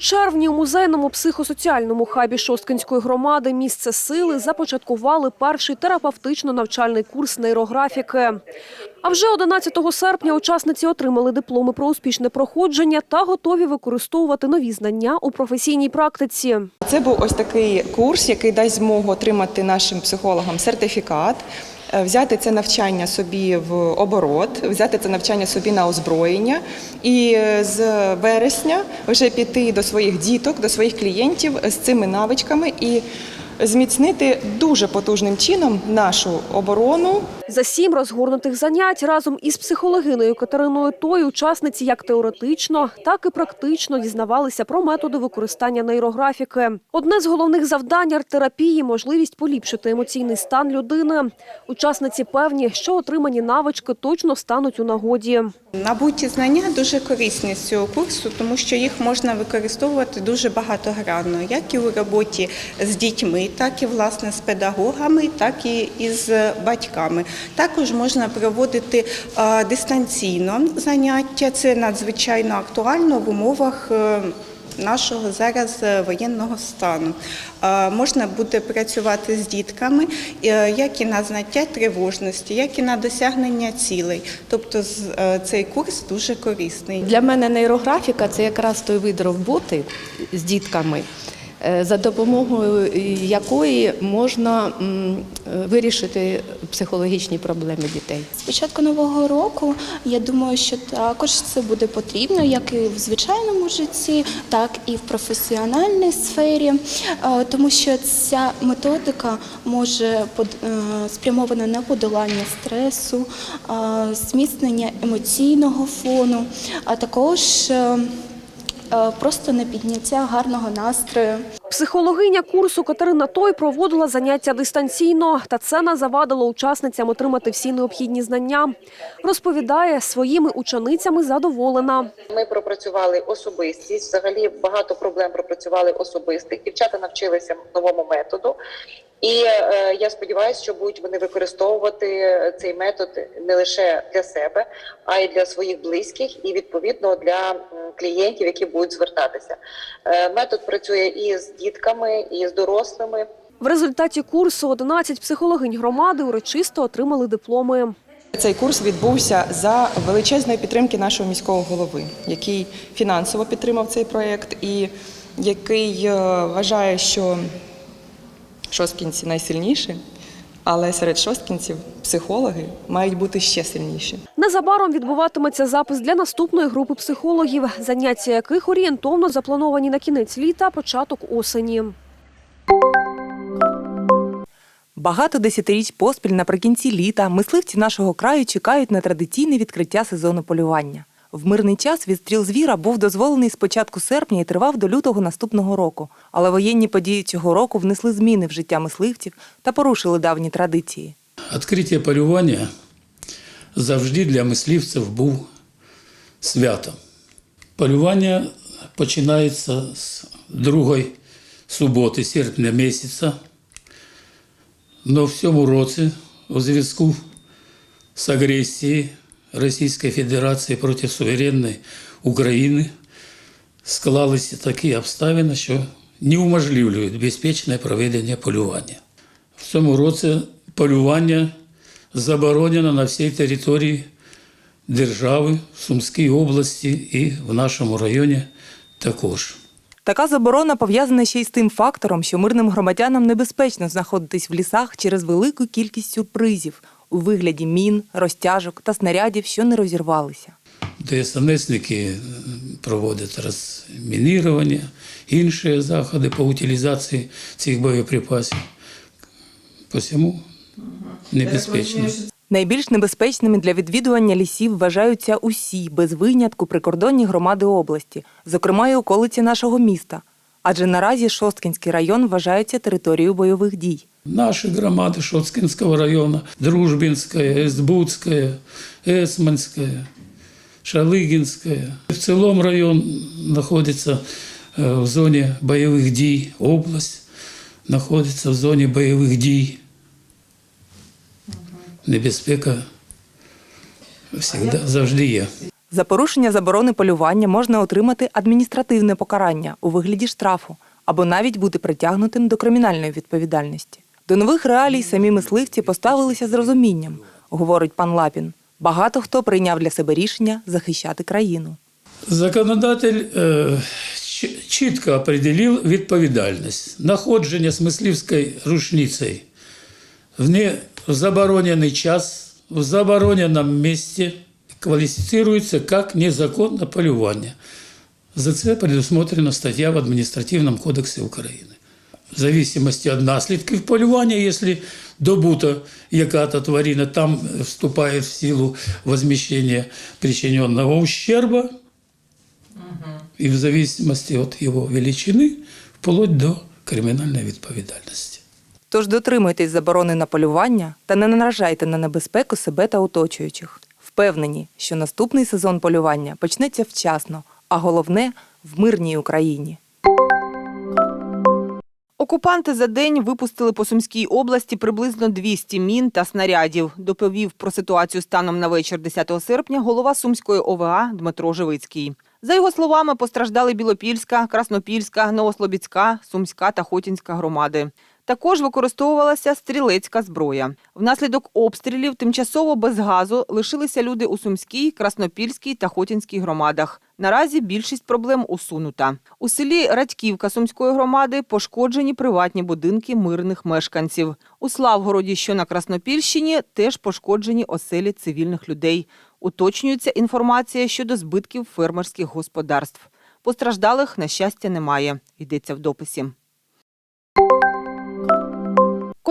червні у музейному психосоціальному хабі Шосткинської громади місце сили започаткували перший терапевтично-навчальний курс нейрографіки. А вже 11 серпня учасниці отримали дипломи про успішне проходження та готові використовувати нові знання у професійній практиці. Це був ось такий курс, який дасть змогу отримати нашим психологам сертифікат, взяти це навчання собі в оборот, взяти це навчання собі на озброєння. І е, з вересня вже піти до своїх діток, до своїх клієнтів з цими навичками. І зміцнити дуже потужним чином нашу оборону За сім розгорнутих занять разом із психологиною Катериною Той учасниці як теоретично, так і практично дізнавалися про методи використання нейрографіки. Одне з головних завдань арт-терапії – можливість поліпшити емоційний стан людини. Учасниці певні, що отримані навички точно стануть у нагоді. Набуті знання дуже корисні з цього курсу, тому що їх можна використовувати дуже багатогранно, як і у роботі з дітьми, так і власне з педагогами, так і із батьками. Також можна проводити дистанційно заняття. Це надзвичайно актуально в умовах. е, Нашого зараз е, воєнного стану можна буде працювати з дітками е, як і на знаття тривожності, як і на досягнення цілей. Тобто цей курс дуже корисний. Для мене нейрографіка це якраз той вид роботи з дітками, за допомогою якої можна е, вирішити психологічні проблеми дітей. З початку нового року я думаю, що також це буде потрібно, як і в звичайному житті, так і в професіональній сфері, е, тому що ця методика може е, спрямована на подолання стресу, е, зміцнення емоційного фону, а також е, е, просто на підняття гарного настрою. Психологиня курсу Катерина Той проводила заняття дистанційно, та це не завадило учасницям отримати всі необхідні знання. Розповідає, своїми ученицями задоволена. Ми пропрацювали особистість. Взагалі багато проблем пропрацювали особистих. Дівчата навчилися новому методу, і е, я сподіваюся, що будуть вони використовувати цей метод не лише для себе, а й для своїх близьких, і відповідно для клієнтів, які будуть звертатися. Е, метод працює і з дітками, і з дорослими. В результаті курсу 11 психологинь громади урочисто отримали дипломи. Цей курс відбувся за величезної підтримки нашого міського голови, який фінансово підтримав цей проєкт і який е, вважає, що шосткінці найсильніші, але серед шосткінців психологи мають бути ще сильніші. Незабаром відбуватиметься запис для наступної групи психологів, заняття яких орієнтовно заплановані на кінець літа, початок осені. Багато десятиріч поспіль наприкінці літа мисливці нашого краю чекають на традиційне відкриття сезону полювання. В мирний час відстріл звіра був дозволений з початку серпня і тривав до лютого наступного року. Але воєнні події цього року внесли зміни в життя мисливців та порушили давні традиції. Відкриття полювання завжди для мисливців був святом. Полювання починається з другої суботи, серпня місяця. Но в цьому році у зв'язку з агресією Російської Федерації проти суверенної України склалися такі обставини, що неуможливлюють безпечне проведення полювання. В цьому році полювання заборонено на всій території держави, в Сумській області і в нашому районі також. Така заборона пов'язана ще й з тим фактором, що мирним громадянам небезпечно знаходитись в лісах через велику кількість сюрпризів у вигляді мін, розтяжок та снарядів, що не розірвалися. ДСНСники проводять розмінірування, інші заходи по утилізації цих боєприпасів. Посему небезпечно. Найбільш небезпечними для відвідування лісів вважаються усі без винятку прикордонні громади області, зокрема й околиці нашого міста. Адже наразі Шосткінський район вважається територією бойових дій. Наши громады Шоцкинского района, Дружбинская, Эсбудская, Эсманская, Шалыгинская. В целом район находится э, в зоне боевых дій, область находится в зоне боевых дій. Небезпека завжди, завжди є. За порушення заборони полювання можна отримати адміністративне покарання у вигляді штрафу або навіть бути притягнутим до кримінальної відповідальності. До нових реалій самі мисливці поставилися з розумінням, говорить пан Лапін. Багато хто прийняв для себе рішення захищати країну. Законодатель е, чітко определив відповідальність. Находження з мисливською рушницею в не заборонений час, в забороненому місці кваліфіцирується як незаконне полювання. За це предусмотрена стаття в Адміністративному кодексі України. В зависимости від наслідків полювання, якщо добута яка-то тварина, там вступає в силу возмещення причиненного ущерба, і в зависимости від його величини, вплоть до кримінальної відповідальності. Тож дотримуйтесь заборони на полювання та не наражайте на небезпеку себе та оточуючих. Впевнені, що наступний сезон полювання почнеться вчасно, а головне в мирній Україні. Окупанти за день випустили по Сумській області приблизно 200 мін та снарядів. Доповів про ситуацію станом на вечір 10 серпня голова Сумської ОВА Дмитро Живицький. За його словами, постраждали Білопільська, Краснопільська, Новослобідська, Сумська та Хотінська громади. Також використовувалася стрілецька зброя. Внаслідок обстрілів тимчасово без газу лишилися люди у Сумській, Краснопільській та Хотінській громадах. Наразі більшість проблем усунута. У селі Радьківка Сумської громади пошкоджені приватні будинки мирних мешканців. У Славгороді, що на Краснопільщині, теж пошкоджені оселі цивільних людей. Уточнюється інформація щодо збитків фермерських господарств. Постраждалих, на щастя, немає, йдеться в дописі.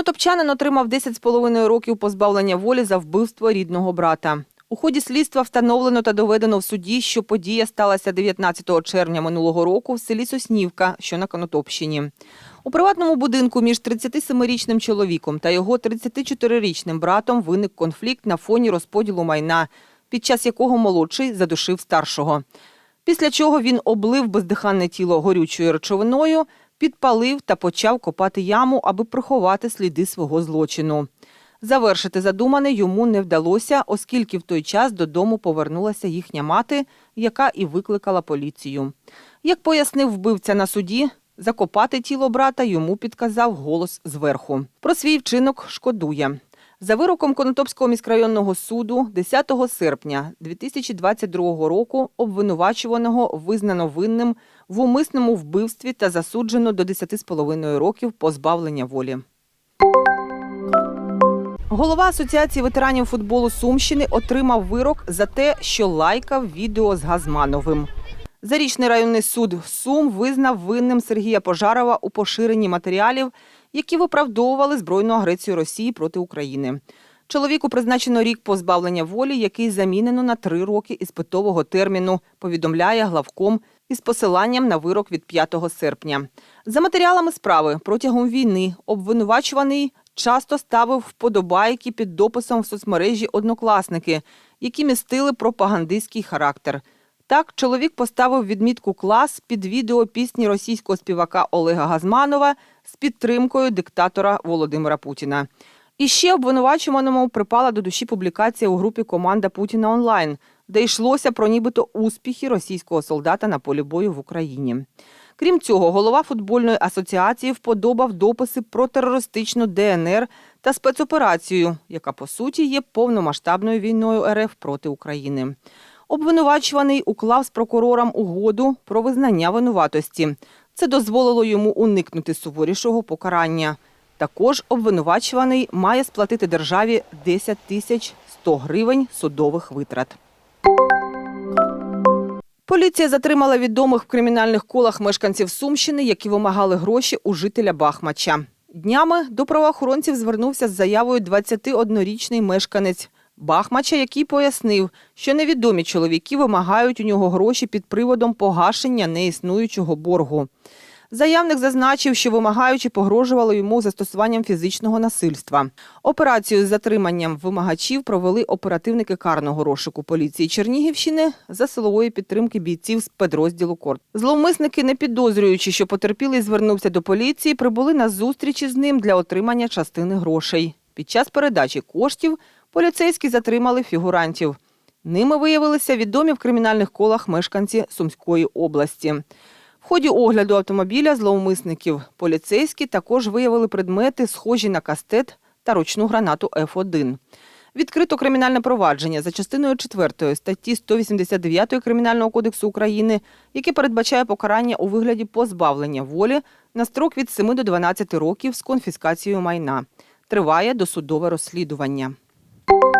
Конотопчанин отримав 10,5 років позбавлення волі за вбивство рідного брата. У ході слідства встановлено та доведено в суді, що подія сталася 19 червня минулого року в селі Соснівка, що на Конотопщині. У приватному будинку між 37-річним чоловіком та його 34-річним братом виник конфлікт на фоні розподілу майна, під час якого молодший задушив старшого. Після чого він облив бездиханне тіло горючою речовиною, підпалив та почав копати яму, аби приховати сліди свого злочину. Завершити задумане йому не вдалося, оскільки в той час додому повернулася їхня мати, яка і викликала поліцію. Як пояснив вбивця на суді, закопати тіло брата йому підказав голос зверху. Про свій вчинок шкодує. За вироком Конотопського міськрайонного суду 10 серпня 2022 року обвинувачуваного визнано винним в умисному вбивстві та засуджено до 10,5 років позбавлення волі. Голова Асоціації ветеранів футболу Сумщини отримав вирок за те, що лайкав відео з Газмановим. Зарічний районний суд Сум визнав винним Сергія Пожарова у поширенні матеріалів, які виправдовували збройну агресію Росії проти України. Чоловіку призначено рік позбавлення волі, який замінено на три роки іспитового терміну, повідомляє главком із посиланням на вирок від 5 серпня. За матеріалами справи протягом війни обвинувачуваний часто ставив вподобайки під дописом в соцмережі однокласники, які містили пропагандистський характер. Так, чоловік поставив відмітку клас під відео пісні російського співака Олега Газманова з підтримкою диктатора Володимира Путіна. І ще обвинувачуваному припала до душі публікація у групі Команда Путіна онлайн, де йшлося про нібито успіхи російського солдата на полі бою в Україні. Крім цього, голова футбольної асоціації вподобав дописи про терористичну ДНР та спецоперацію, яка по суті є повномасштабною війною РФ проти України. Обвинувачуваний уклав з прокурором угоду про визнання винуватості. Це дозволило йому уникнути суворішого покарання. Також обвинувачуваний має сплатити державі 10 тисяч 100 гривень судових витрат. Поліція затримала відомих в кримінальних колах мешканців Сумщини, які вимагали гроші у жителя Бахмача. Днями до правоохоронців звернувся з заявою 21-річний мешканець Бахмача, який пояснив, що невідомі чоловіки вимагають у нього гроші під приводом погашення неіснуючого боргу. Заявник зазначив, що вимагаючи погрожували йому застосуванням фізичного насильства. Операцію з затриманням вимагачів провели оперативники карного розшуку поліції Чернігівщини за силової підтримки бійців з підрозділу Корт. Зловмисники, не підозрюючи, що потерпілий звернувся до поліції, прибули на зустрічі з ним для отримання частини грошей. Під час передачі коштів поліцейські затримали фігурантів. Ними виявилися відомі в кримінальних колах мешканці Сумської області. В ході огляду автомобіля зловмисників поліцейські також виявили предмети, схожі на кастет та ручну гранату Ф1. Відкрито кримінальне провадження за частиною 4 статті 189 Кримінального кодексу України, яке передбачає покарання у вигляді позбавлення волі на строк від 7 до 12 років з конфіскацією майна. Триває досудове розслідування. you